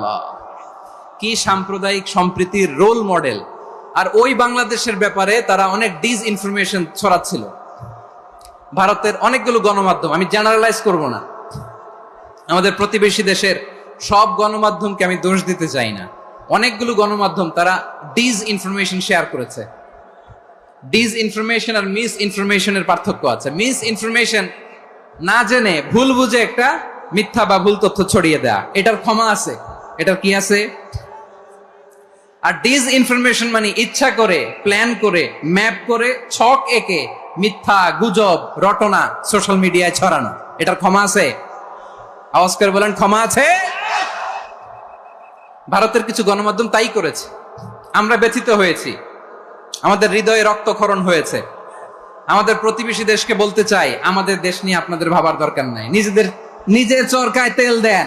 আল্লাহ কি সাম্প্রদায়িক সম্প্রীতির রোল মডেল আর ওই বাংলাদেশের ব্যাপারে তারা অনেক ডিস ইনফরমেশন ছড়াচ্ছিল। ভারতের অনেকগুলো গণমাধ্যম, আমি জেনারেলাইজ করব না। আমাদের প্রতিবেশী দেশের সব গণমাধ্যমকে আমি দোষ দিতে চাই না। অনেকগুলো গণমাধ্যম তারা ডিস ইনফরমেশন শেয়ার করেছে। ডিস ইনফরমেশন আর মিস ইনফরমেশনের পার্থক্য আছে। মিস ইনফরমেশন না জেনে ভুল বুঝে একটা মিথ্যা বা ভুল তথ্য ছড়িয়ে দেয়া, এটার ক্ষমা আছে। এটার কি আছে? আর ডিস ইনফরমেশন মানে ইচ্ছা করে প্ল্যান করে ম্যাপ করে, ছক একে মিথ্যা, গুজব, রটনা সোশ্যাল মিডিয়ায় ছড়ানো। এটার ক্ষমা আছে? আওয়াজ করে বলেন, ক্ষমা আছে? ভারতের কিছু গণমাধ্যম তাই করেছে। আমরা ব্যথিত হয়েছি। আমাদের হৃদয়ে রক্তক্ষরণ হয়েছে। আমাদের প্রতিবেশী দেশকে বলতে চাই, আমাদের দেশ নিয়ে আপনাদের ভাবার দরকার নাই। নিজেদের, নিজের চরকায় তেল দেন।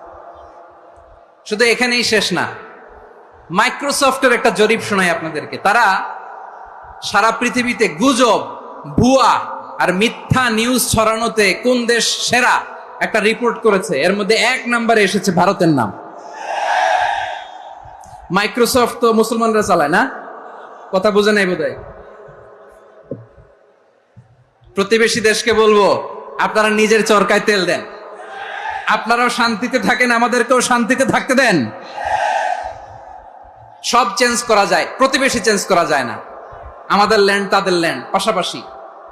শুধু এখানেই শেষ না মাইক্রোসফটের একটা জরিপ শোনাই আপনাদেরকে। তারা সারা পৃথিবীতে গুজব, ভুয়া আর মিথ্যা নিউজ ছড়ানোতে কোন দেশ সেরা একটা রিপোর্ট করেছে? এর মধ্যে এক নম্বরে এসেছে ভারতের নাম। মাইক্রোসফট তো মুসলমানরা চালায় না? কথা বুঝে নাই বোধহয়। প্রতিবেশী দেশকে বলব, আপনারা নিজের চরকায় তেল দেন। আপনারাও শান্তিতে থাকেন, আমাদেরকেও শান্তিতে থাকতে দেন। সব চেঞ্জ করা যায়, প্রতিবেশী চেঞ্জ করা যায় না। আমাদের ল্যান্ড তাদের ল্যান্ড পাশাপাশি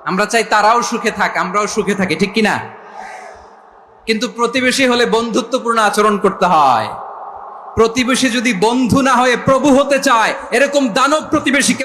আমরা চাই তারাও সুখে থাক, আমরাও সুখে থাকি, ঠিক কিনা? কিন্তু প্রতিবেশী হলে বন্ধুত্বপূর্ণ আচরণ করতে হয়। প্রতিবেশী যদি বন্ধু না হয়ে প্রভু হতে চায়, এরকম দানব প্রতিবেশীকে